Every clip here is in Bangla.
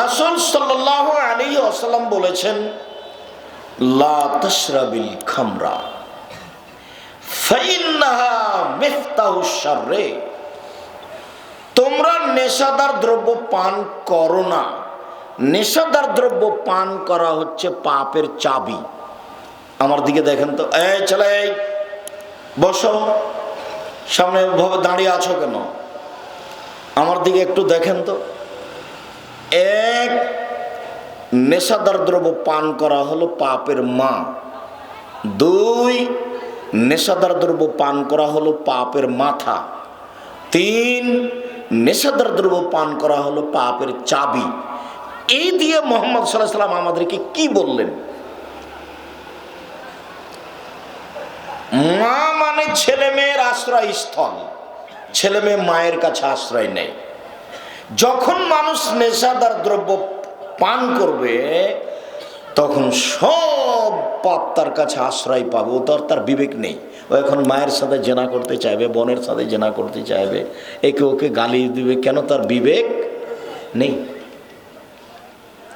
রাসুল সাল্লাহ আলী আসাল্লাম বলেছেন খামরা তোমরা নেশাদার দ্রব্য পান করো না। নেশাদার দ্রব্য পান করা হচ্ছে পাপের চাবি। আমার দিকে দেখেন তো। এই চলে বসো। সামনে ভাবে দাঁড়িয়ে আছো কেন? আমার দিকে একটু দেখেন তো। এক নেশাদার দ্রব্য পান করা হলো পাপের মা। দুই, নেশাদার দ্রব্য পান করা হলো পাপের মাথা। তিন, নেশাদার দ্রব্য পান করা হলো পাপের চাবি। এই দিয়ে মোহাম্মদ সাল্লাহ সাল্লাম আমাদেরকে কি বললেন? মা মানে ছেলে মেয়ের আশ্রয় স্থল ছেলে মেয়ে মায়ের কাছে আশ্রয় নেই যখন মানুষ নেশাদার দ্রব্য পান করবে, তখন সব পাপ তার কাছে আশ্রয় পাবে। ও তার বিবেক নেই। ও এখন মায়ের সাথে জেনা করতে চাইবে, বোনের সাথে জেনা করতে চাইবে। একে ওকে গালি দিবে, কেন তার বিবেক নেই?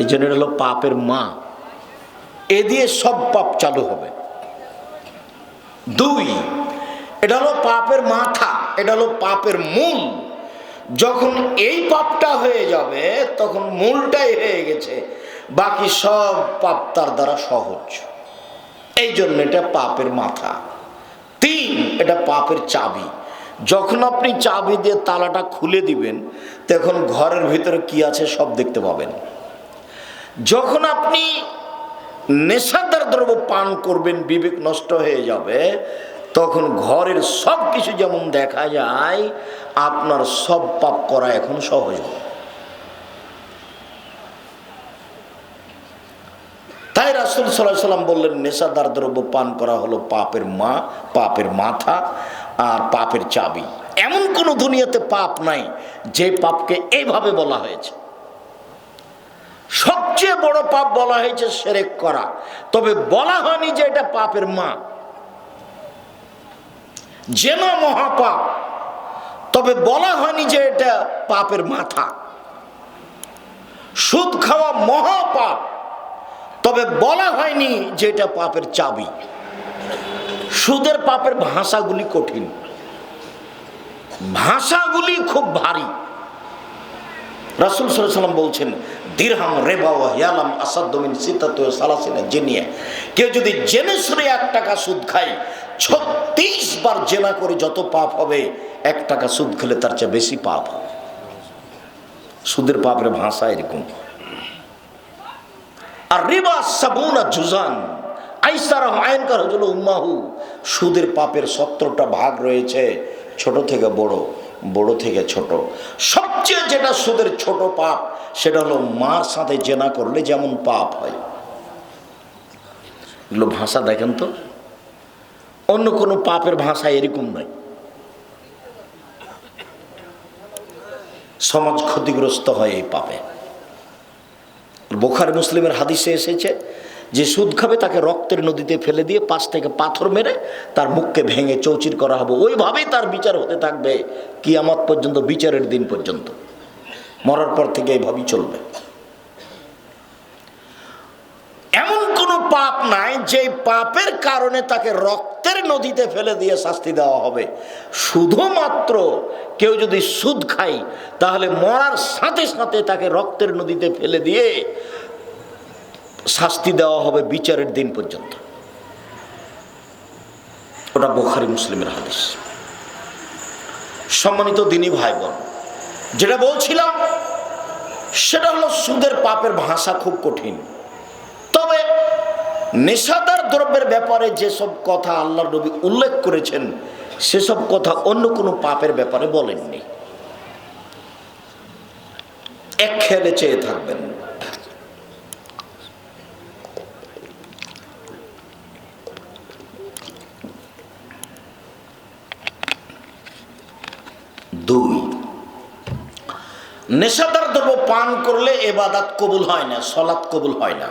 এই জন্য হলো পাপের মা। এ দিয়ে সব পাপ চালু হবে। দুই, এটা হলো পাপের মাথা, এটা হলো পাপের মূল। যখন এই পাপটা হয়ে যাবে, তখন মূলটাই হয়ে গেছে। বাকি সব পাপ তার দ্বারা সহজ। এই জন্য এটা পাপের মাথা। তিন, এটা পাপের চাবি। যখন আপনি চাবি দিয়ে তালাটা খুলে দিবেন, তখন ঘরের ভিতরে কি আছে সব দেখতে পাবেন। যখন আপনি নেশাদার দ্রব্য পান করবেন, বিবেক নষ্ট হয়ে যাবে তখন ঘরের সব কিছু যেমন দেখা যায়, আপনার সব পাপ করা এখন সহজ। তাই রাসুল সাল্লাহ সাল্লাম বললেন, নেশাদার দ্রব্য পান করা হলো পাপের মা, পাপের মাথা আর পাপের চাবি। এমন কোনো দুনিয়াতে পাপ নাই, যে পাপকে এইভাবে বলা হয়েছে। সবচেয়ে বড় পাপ বলা হয়েছে সেরেক করা। তবে বলা হয়নি যে এটা পাপের মা। যেন মহাপাপ। তবে বলা হয়নি যে এটা পাপের মাথা। সুদ খাওয়া মহাপাপ। তবে বলা হয়নি যে এটা পাপের চাবি। সুদের পাপের ভাষাগুলি কঠিন। ভাষাগুলি খুব ভারী। রাসুল সাল্লাম বলছেন, দিরহাম রেবা ও হিয়ালাম আসাদ্দমিন সীতাত সালাসিনা জেনিয়ে। কেউ যদি জেনে শুনে এক টাকা সুদ খায় ছত্রিশ বার জেনা করে যত পাপ হবে, এক টাকা সুদ খেলে তার চেয়ে বেশি পাপ হবে। সুদের পাপের ভাষা এরকম। আর রিবা সাবুনা জুজান, আইসার আয়নকার হজল উম্মাহু, সুদের পাপের সত্তরটা ভাগ রয়েছে, ছোট থেকে বড় বড় থেকে ছোট। সবচেয়ে যেটা সুদের ছোট পাপ, সেটা হলো মার সাথে জেনা করলে যেমন পাপ হয়। এগুলো ভাষা দেখেন তো? অন্য কোনো পাপের ভাষা এরকম নয়। সমাজ ক্ষতিগ্রস্ত হয় এই পাপে। বোখার মুসলিমের হাদিসে এসেছে যে সুদ খাবে তাকে রক্তের নদীতে ফেলে দিয়ে পাশ থেকে পাথর মেরে তার মুখকে ভেঙে চৌচির করা হবে। ওইভাবেই তার বিচার হতে থাকবে কিয়ামত পর্যন্ত, বিচারের দিন পর্যন্ত। মরার পর থেকে এইভাবেই চলবে এমন কোনো পাপ নাই যে পাপের কারণে তাকে রক্তের নদীতে ফেলে দিয়ে শাস্তি দেওয়া হবে। শুধুমাত্র কেউ যদি সুদ খায়, তাহলে মরার সাথে সাথে তাকে রক্তের নদীতে ফেলে দিয়ে শাস্তি দেওয়া হবে বিচারের দিন পর্যন্ত। ওটা বোখারি মুসলিমের হাদিস। সম্মানিত দিনী ভাই বোন যেটা বলছিলাম, সেটা হলো সুদের পাপের ভাষা খুব কঠিন। নেশাদার দ্রব্যের ব্যাপারে যেসব কথা আল্লাহ নবী উল্লেখ করেছেন, সেসব কথা অন্য কোনো পাপের ব্যাপারে বলেননি। এক খেলে চেয়ে থাকবেন। দুই, নেশাদার দ্রব্য পান করলে এবাদাত কবুল হয় না, সলাৎ কবুল হয় না।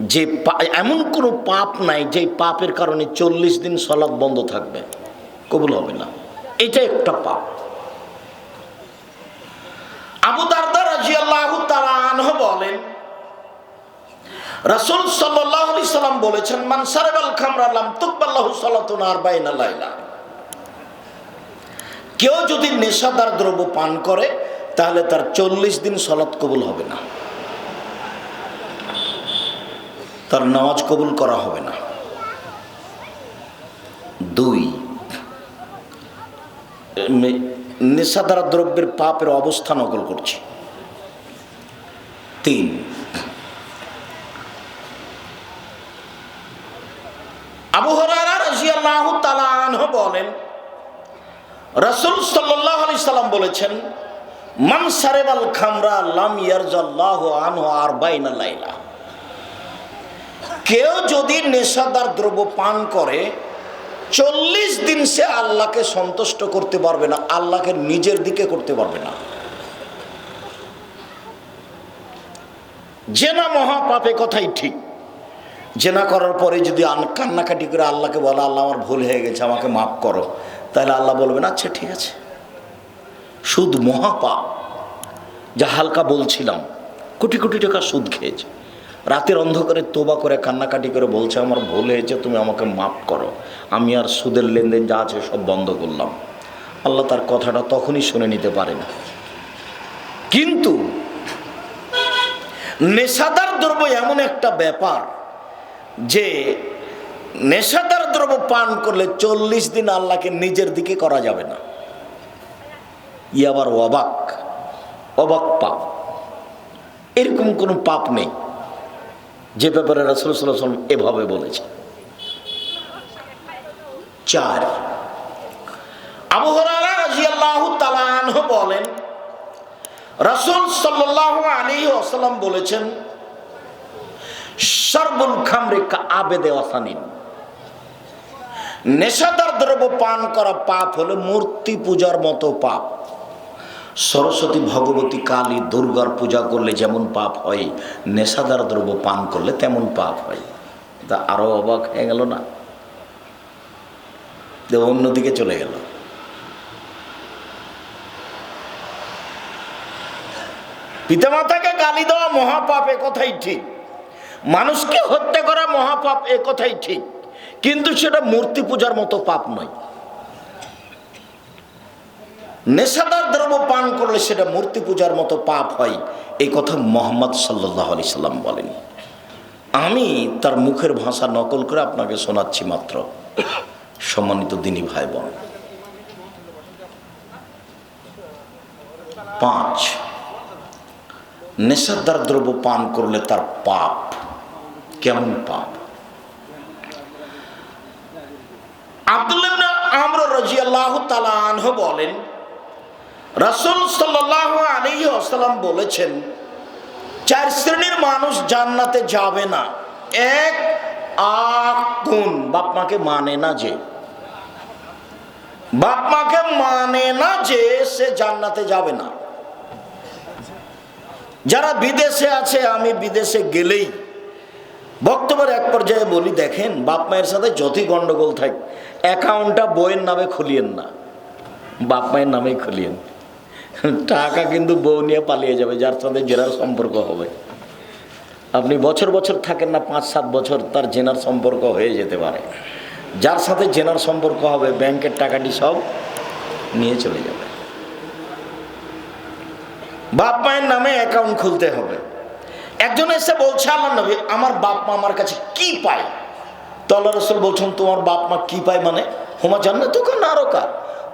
যে এমন কোনো পাপ নাই যে পাপের কারণে চল্লিশ দিন সলাৎ বন্ধ থাকবে। কবুল হবে না। এটা একটা পাপ। আবু আনহু বলেন, রাসূল সাল্লাল্লাহু সাল্লাম বলেছেন, মান কেউ যদি নেশাদার দ্রব্য পান করে, তাহলে তার চল্লিশ দিন সলাৎ কবুল হবে না। তার নামাজ কবুল করা হবে না। দুই নেশাদার দ্রব্যের পাপের অবস্থা নকল করছে। তিন আনহু বলেন, রাসূল সাল্লাম বলেছেন, মান সারেবাল খামরা লাম ইয়ারজাল্লাহু আর বাইনা লাইলা। কেউ যদি নেশাদার দ্রব্য পান করে, চল্লিশ দিন সে আল্লাহকে সন্তুষ্ট করতে পারবে না, আল্লাহকে নিজের দিকে করতে পারবে না। জেনা মহাপাপে কথাই ঠিক। জেনা করার পরে যদি কান্নাকাটি করে আল্লাহকে বলে, আল্লাহ, আমার ভুল হয়ে গেছে, আমাকে মাফ করো। তাহলে আল্লাহ বলবেন আচ্ছা ঠিক আছে। সুদ মহাপাপ। যা হালকা বলছিলাম, কোটি কোটি টাকা সুদ খেয়েছে। রাতের অন্ধকারে তোবা করে, কান্নাকাটি করে বলছে, আমার ভুল হয়েছে, তুমি আমাকে মাফ করো। আমি আর সুদের লেনদেন যা আছে সব বন্ধ করলাম। আল্লাহ তার কথাটা তখনই শুনে নিতে পারেন। কিন্তু নেশাদার দ্রব্য এমন একটা ব্যাপার যে নেশাদার দ্রব্য পান করলে চল্লিশ দিন আল্লাহকে নিজের দিকে করা যাবে না। ই আবার অবাক অবাক পাপ। এরকম কোনো পাপ নেই। যে ব্যাপারে রাসুল সাল্লাম এভাবে বলেছে চার। বলেন, রাসূল ওয়াসাল্লাম বলেছেন সর্বুল খামরে পান করা পাপ হলো মূর্তি পূজার মতো পাপ। সরস্বতী ভগবতী কালী দুর্গার পূজা করলে যেমন পাপ হয়, নেশাদার দ্রব্য পান করলে তেমন পাপ হয়। তা আরও অবাক হয়ে গেল না? অন্যদিকে চলে গেল। পিতামাতাকে গালি দেওয়া মহাপাপ এ কথাই ঠিক। মানুষকে হত্যা করা মহাপাপ এ কথাই ঠিক। কিন্তু সেটা মূর্তি পূজার মতো পাপ নয়। নেশাদার দ্রব্য পান করলে সেটা মূর্তি পূজার মতো পাপ হয়। এই কথা মোহাম্মদ সাল্লাহ আলি সাল্লাম বলেন। আমি তার মুখের ভাষা নকল করে আপনাকে শোনাচ্ছি মাত্র। সম্মানিত দিনী ভাই বোন পাঁচ, নেশাদার দ্রব্য পান করলে তার পাপ কেমন পাপ? আব্দুল্লাহ আমর রাদিয়াল্লাহু তাআলা আনহু বলেন রাসূল সাল্লাল্লাহু আলাইহি ওয়াসাল্লাম বলেছেন, চার শ্রেণির মানুষ জান্নাতে যাবে না। এক আকুন বাপ মাকে মানে না যে। বাপ মাকে মানে না যে সে জান্নাতে যাবে না। যারা বিদেশে আছে, আমি বিদেশে গেলেই বক্তব্যের এক পর্যায়ে বলি, দেখেন বাপ মায়ের সাথে যতই গন্ডগোল থাক, অ্যাকাউন্টটা বইয়ের নামে খুলিয়েন না। বাপ মায়ের নামেই খুলিয়েন। টাকা কিন্তু বউ নিয়ে পালিয়ে যাবে, যার সাথে জেনার সম্পর্ক হবে। আপনি বছর বছর থাকেন না, পাঁচ সাত বছর তার জেনার সম্পর্ক হয়ে যেতে পারে। যার সাথে জেনার সম্পর্ক হবে, ব্যাংকের টাকাটি সব নিয়ে চলে যাবে। বাপ মায়ের নামে অ্যাকাউন্ট খুলতে হবে। একজন এসে বলছে, আমার নবী, আমার বাপ মা আমার কাছে কি পায়? তো আল্লাহ রসুল বলছেন, তোমার বাপ মা কি পায় মানে? হুমা ওখানে আরও কার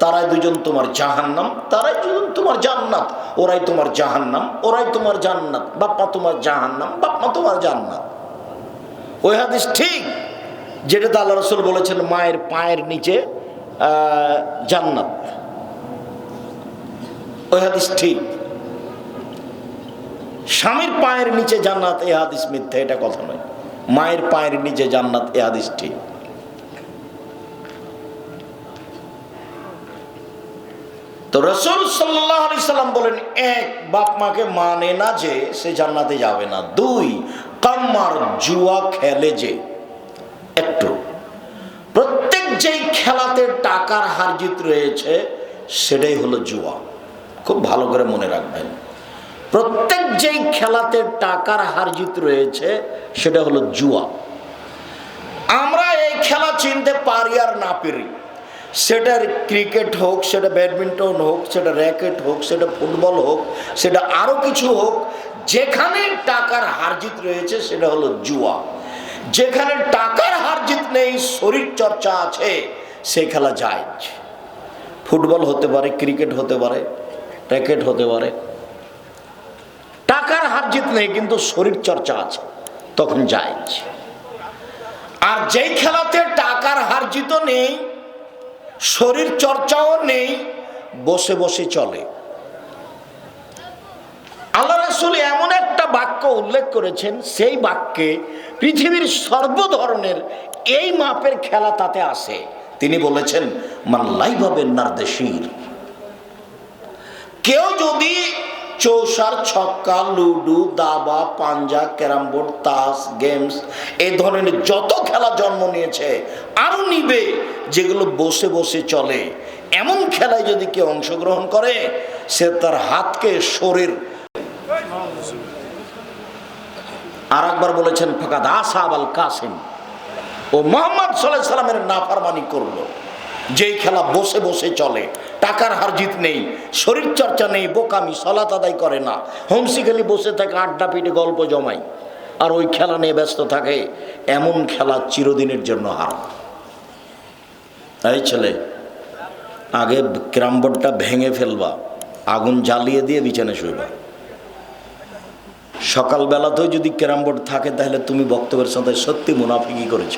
তারাই দুজন তোমার জাহান্নাম, তারাই দুজন তোমার জান্নাত। ওরাই তোমার জাহান্নাম, ওরাই তোমার জান্নাত। বাপ্পা তোমার জাহান্নাম, বাপ্পা তোমার জান্নাত। ওই হাদিস ঠিক যেটাতে আল্লাহ রসুল বলেছেন, মায়ের পায়ের নিচে জান্নাত। ওই হাদিস ঠিক। স্বামীর পায়ের নিচে জান্নাত, এ হাদিস মিথ্যা, এটা কথা নয়। মায়ের পায়ের নিচে জান্নাত, এ হাদিস ঠিক। তো রসুল সাল্লাহ আলি সাল্লাম বলেন, এক বাপ মাকে মানে না যে সে জান্নাতে যাবে না। দুই, কাম্মার জুয়া খেলে যে। একটু। প্রত্যেক যেই খেলাতে টাকার হারজিত রয়েছে, সেটাই হলো জুয়া। খুব ভালো করে মনে রাখবেন। প্রত্যেক যেই খেলাতে টাকার হারজিত রয়েছে, সেটা হলো জুয়া। আমরা এই খেলা চিনতে পারি আর না পারি। সেটা ক্রিকেট হোক, সেটা ব্যাডমিন্টন হোক, সেটা র্যাকেট হোক, সেটা ফুটবল হোক, সেটা আরও কিছু হোক, যেখানে টাকার হারজিত রয়েছে সেটা হলো জুয়া। যেখানে টাকার হারজিত নেই, শরীর চর্চা আছে সেই খেলা যায় ফুটবল হতে পারে, ক্রিকেট হতে পারে, র্যাকেট হতে পারে। টাকার হারজিত নেই, কিন্তু শরীর চর্চা আছে, তখন যায় আর যেই খেলাতে টাকার হারজিত নেই শরীর চর্চাও নেই, বসে বসে চলে। আল্লাহ রাসুল এমন একটা বাক্য উল্লেখ করেছেন, সেই বাক্যে পৃথিবীর সর্বধরনের এই মাপের খেলা তাতে আসে তিনি বলেছেন মাল্লাই ভাবেন নারদেশির কেউ যদি চৌসার, ছক্কা, লুডু, দাবা, পাঞ্জা, ক্যারাম বোর্ড, তাস, গেমস এই ধরনের যত খেলা জন্ম নিয়েছে, আরও নিবে যেগুলো বসে বসে চলে। এমন খেলায় যদি কেউ অংশগ্রহণ করে, সে তার হাতকে শরীর আর একবার বলেছেন ফাঁকা দাসাব আল কাসিম। ও মোহাম্মদ সাল্লাহ সাল্লামের নাফারমানি করল। যেই খেলা বসে বসে চলে টাকার হারজিত নেই, শরীর চর্চা নেই, বোকামি, সলাত আদায় করে না। হোমসি খালি বসে থাকে, আড্ডা পিটে, গল্প জমাই আর ওই খেলা নিয়ে ব্যস্ত থাকে, এমন খেলা চিরদিনের জন্য হার এই ছেলে, আগে ক্যারাম বোর্ডটা ভেঙে ফেলবা, আগুন জ্বালিয়ে দিয়ে বিছানে শুইবা। সকালবেলাতেও যদি ক্যারাম বোর্ড থাকে, তাহলে তুমি বক্তব্যের সাথে সত্যি মুনাফিকি করেছ।